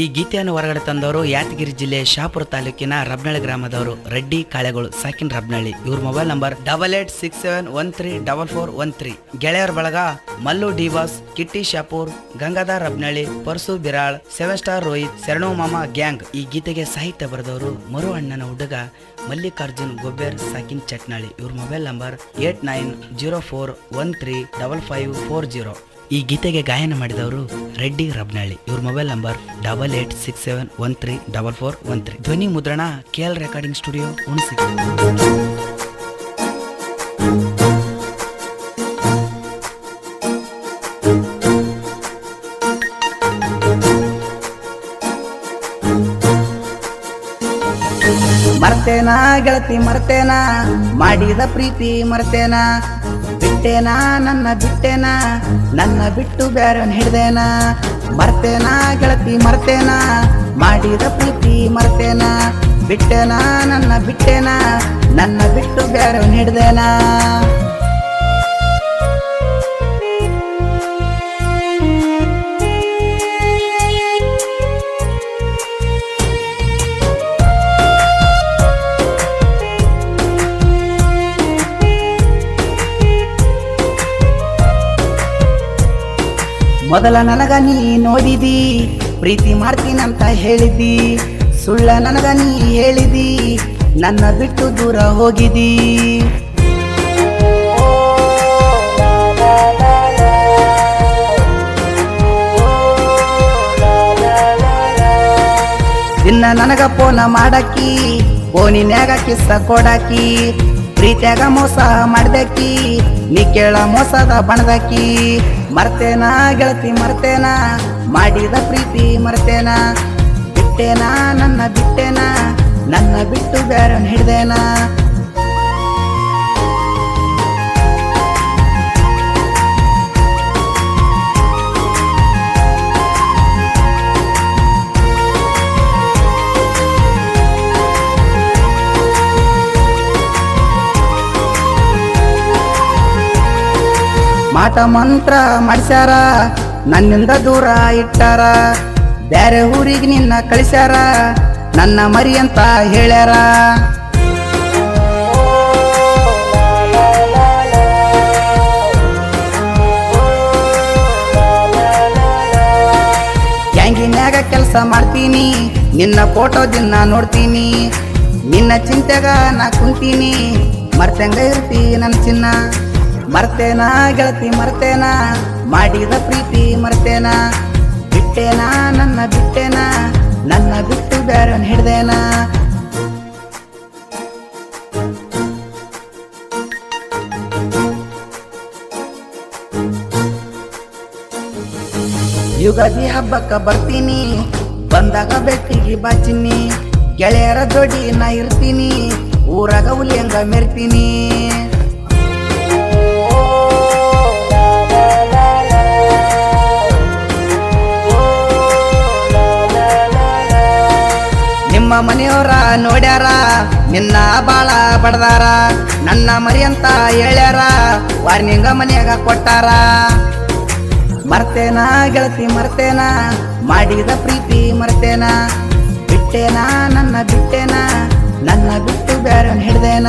ಈ ಗೀತೆಯನ್ನು ಹೊರಗಡೆ ತಂದವರು ಯಾದಗಿರಿ ಜಿಲ್ಲೆ ಶಾಪುರ ತಾಲೂಕಿನ ರಬ್ನಳ್ಳಿ ಗ್ರಾಮದವರು ರೆಡ್ಡಿ, ಕಾಳೆಗಳು, ಸಾಕಿನ್ ರಬ್ನಳ್ಳಿ. ಇವ್ರ mobile number double eight six seven one three double four one three. ಗೆಳೆಯರ ಬಳಗ ಮಲ್ಲು ಡಿವಾಸ್, ಕಿಟ್ಟಿ ಶಾಪುರ್, ಗಂಗಾಧರ್ ರಬ್ನಳ್ಳಿ, ಪರ್ಸು ಬಿರಾಳ್, ಸೆವೆನ್ ಸ್ಟಾರ್ ರೋಹಿತ್, ಶರಣೋ ಮಾಮ ಗ್ಯಾಂಗ್. ಈ ಗೀತೆಗೆ ಸಾಹಿತ್ಯ ಬರೆದವರು ಮರು ಅಣ್ಣನ ಹುಡುಗ ಮಲ್ಲಿಕಾರ್ಜುನ್ ಗೊಬ್ಬೆರ್, ಸಾಕಿನ್ ಚಟ್ನಾಳಿ. ಇವ್ರ mobile number eight nine zero four one three double five four zero. ಈ ಗೀತೆಗೆ ಗಾಯನ ಮಾಡಿದವರು ರೆಡ್ಡಿ ರಬ್ನಳ್ಳಿ. ಇವ್ರ mobile number double eight six seven one three double four one three. ಧ್ವನಿ ಮುದ್ರಣ ಕೆ ಎಲ್ ರೆಕಾರ್ಡಿಂಗ್ ಸ್ಟುಡಿಯೋ ಹುಣಸಿಗೆ. ಮರ್ತೇನಾ ಗೆಳತಿ ಮರ್ತೇನಾ? ಮಾಡಿದ ಪ್ರೀತಿ ಮರ್ತೇನಾ? ಬಿಟ್ಟೇನಾ? ನನ್ನ ಬಿಟ್ಟೇನಾ? ನನ್ನ ಬಿಟ್ಟು ಬ್ಯಾರನ್ ಹಿಡ್ದೇನಾ? ಮರ್ತೇನಾ? ಗೆಳತಿ ಮರ್ತೇನಾ? ಮಾಡಿದ ಪ್ರೀತಿ ಮರ್ತೇನಾ? ಬಿಟ್ಟೇನಾ? ನನ್ನ ಬಿಟ್ಟೇನಾ? ನನ್ನ ಬಿಟ್ಟು ಬ್ಯಾರನ್ ಹಿಡ್ದೇನಾ? ಮೊದಲ ನನಗ ನೀ ನೋಡಿದಿ, ಪ್ರೀತಿ ಮಾಡ್ತೀನಂತ ಹೇಳಿದಿ. ಸುಳ್ಳ ನನಗ ನೀ ಹೇಳಿದಿ, ನನ್ನ ಬಿಟ್ಟು ದೂರ ಹೋಗಿದಿ. ಇನ್ನ ನನಗ ಫೋನ ಮಾಡಾಕಿ, ಫೋನಿನ್ಯಾಗ ಕಿಸ್ಸ ಕೊಡಾಕಿ ಪ್ರೀತ್ಯಾಗ ಮೋಸ ಮಾಡ್ದಕ್ಕಿ, ನೀ ಕೇಳ ಮೋಸದ ಬಣದಕ್ಕಿ. ಮರ್ತೇನ ಗೆಳತಿ, ಮರ್ತೇನ, ಮಾಡಿದ ಪ್ರೀತಿ ಮರ್ತೇನ. ಬಿಟ್ಟೇನ, ನನ್ನ ಬಿಟ್ಟೇನ, ನನ್ನ ಬಿಟ್ಟು ಬೇರೆ ಹಿಡ್ದೇನ. ಮಾಟ ಮಂತ್ರ ಮಾಡಿಸ್ಯಾರ, ನನ್ನಿಂದ ದೂರ ಇಟ್ಟಾರ. ಬ್ಯಾರೆ ಊರಿಗೆ ನಿನ್ನ ಕಳಿಸ್ಯಾರ, ನನ್ನ ಮರಿ ಅಂತ ಹೇಳ್ಯಾರ. ಗ್ಯಾಂಗಿನ್ಯಾಗ ಕೆಲಸ ಮಾಡ್ತೀನಿ, ನಿನ್ನ ಫೋಟೋ ದಿನ ನೋಡ್ತೀನಿ. ನಿನ್ನ ಚಿಂತೆಗ ನಾ ಕುಂತೀನಿ ಮರ್ತಂಗ ಇರ್ತಿ ನನ್ನ ಚಿನ್ನ. ಮರ್ತೇನ ಗೆಳತಿ ಮರ್ತೇನಾ? ಮಾಡಿದ ಪ್ರೀತಿ ಮರ್ತೇನಾ? ಬಿಟ್ಟೇನಾ? ನನ್ನ ಬಿಟ್ಟೇನಾ? ನನ್ನ ಬಿಟ್ಟು ಬೇರೆ ಹಿಡ್ದೇನಾ? ಯುಗಾದಿ ಹಬ್ಬಕ್ಕ ಬರ್ತೀನಿ. ಬಂದಾಗ ಬೆಟ್ಟಿಗೆ ಬಾಚಿನಿ. ಗೆಳೆಯರ ಜೋಡಿ ನಾ ಇರ್ತೀನಿ. ಊರಾಗ ಹುಲಿಯಂಗ ಮೆರ್ತೀನಿ. ನಿಮ್ಮ ಮನೆಯವರ ನೋಡ್ಯಾರ? ನಿನ್ನ ಬಾಳ ಬಡದಾರ. ನನ್ನ ಮರಿ ಅಂತ ಹೇಳ್ಯಾರ. ವಾರ್ನಿಂಗ ಮನೆಯಾಗ ಕೊಟ್ಟಾರ. ಮರ್ತೇನ ಗೆಳತಿ, ಮರ್ತೇನ. ಮಾಡಿದ ಪ್ರೀತಿ ಮರ್ತೇನ. ಬಿಟ್ಟೇನ, ನನ್ನ ಬಿಟ್ಟೇನ. ನನ್ನ ಬಿಟ್ಟು ಬೇರೆ ಹಿಡ್ದೇನ.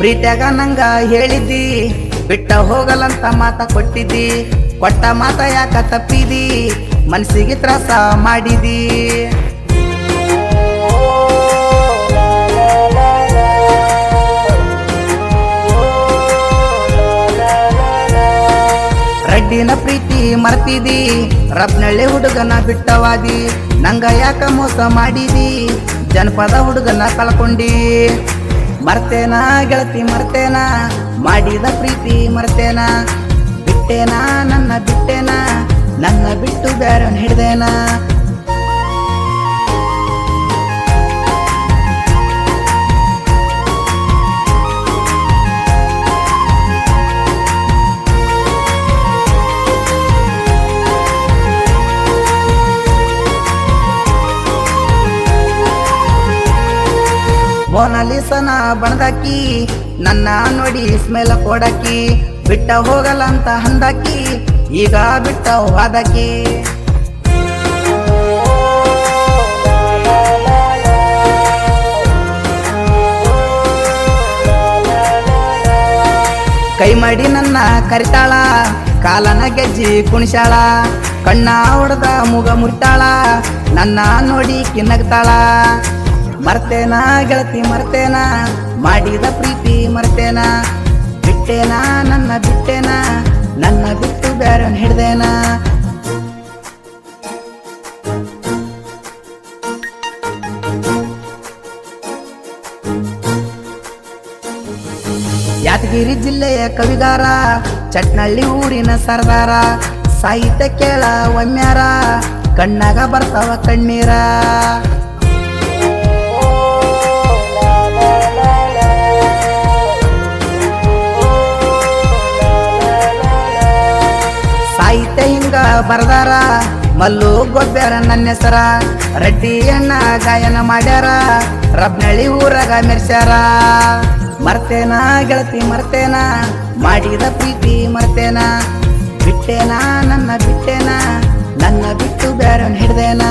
ಪ್ರೀತ್ಯಾಗ ನಂಗ ಹೇಳಿದ್ದಿ, ಬಿಟ್ಟ ಹೋಗಲಂತ ಮಾತ ಕೊಟ್ಟಿದ್ದಿ, ಕೊಟ್ಟ ಮಾತ ಯಾಕ ತಪ್ಪಿದಿ, ಮನಸ್ಸಿಗೆ ತ್ರಾಸ ಮಾಡಿದಿ. ರಡ್ಡಿನ ಪ್ರೀತಿ ಮರ್ತಿದಿ ರಬ್ನಳ್ಳಿ ಹುಡುಗನ ಬಿಟ್ಟವಾದಿ, ನಂಗ ಯಾಕ ಮೋಸ ಮಾಡಿದಿ, ಜನಪದ ಹುಡುಗನ ಕಳ್ಕೊಂಡಿ. ಮರ್ತೇನ ಗೆಳತಿ ಮರ್ತೇನಾ? ಮಾಡಿದ ಪ್ರೀತಿ ಮರ್ತೇನಾ? ಬಿಟ್ಟೇನಾ? ನನ್ನ ಬಿಟ್ಟೇನಾ? ನನ್ನ ಬಿಟ್ಟು ಬೇರೆ ಹಿಡ್ದೇನ? ಮೋನಾಲಿಸನ ಬಣದಾಕಿ ನನ್ನ ನೋಡಿ ಸ್ಮೆಲ್ ಕೊಡಕಿ ಬಿಟ್ಟ ಹೋಗಲ್ಲ ಅಂತ ಹಂದಾಕಿ ಈಗ ಬಿಟ್ಟ ಹೋದಾಕಿ ಕೈ ಮಾಡಿ ನನ್ನ ಕರಿತಾಳ, ಕಾಲನ ಗೆಜ್ಜಿ ಕುಣಿಸಾಳ, ಕಣ್ಣ ಹೊಡೆದ ಮುಗ ಮುರಿತಾಳ, ನನ್ನ ನೋಡಿ ಕಿನ್ನಗ್ತಾಳ. ಮರ್ತೇನ ಗೆಳತಿ ಮರ್ತೇನಾ? ಮಾಡಿದ ಪ್ರೀತಿ ಮರ್ತೇನಾ? ಬಿಟ್ಟೇನಾ? ನನ್ನ ಬಿಟ್ಟೇನಾ? ನನ್ನ ಬಿಟ್ಟು ಬೇರೆ ಹಿಡ್ದೇನಾ? ಯಾದಗಿರಿ ಜಿಲ್ಲೆಯ ಕವಿಗಾರ ಚಟ್ನಳ್ಳಿ ಊರಿನ ಸರ್ದಾರ, ಸಾಹಿತ್ಯ ಕೇಳ ಒಮ್ಮ್ಯಾರ ಕಣ್ಣಾಗ ಬರ್ತಾವ ಕಣ್ಣೀರ. ಸಾಹಿತ್ಯ ಹಿಂಗ ಬರ್ದಾರ. ಮಲ್ಲು ಗೊಬ್ಬರ ನನ್ನ ಹೆಸರ. ಅಣ್ಣ ಗಾಯನ ಮಾಡ್ಯಾರ. ರಬ್ನಳ್ಳಿ ಊರಾಗ ಮೆರ್ಸ್ಯಾರ. ಮರ್ತೇನ ಗೆಳತಿ ಮರ್ತೇನ. ಮಾಡಿದ ಪ್ರೀತಿ ಮರ್ತೇನ. ಬಿಟ್ಟೇನ ನನ್ನ ಬಿಟ್ಟೇನ. ನನ್ನ ಬಿಟ್ಟು ಬೇರೆ ಹಿಡ್ದೇನ.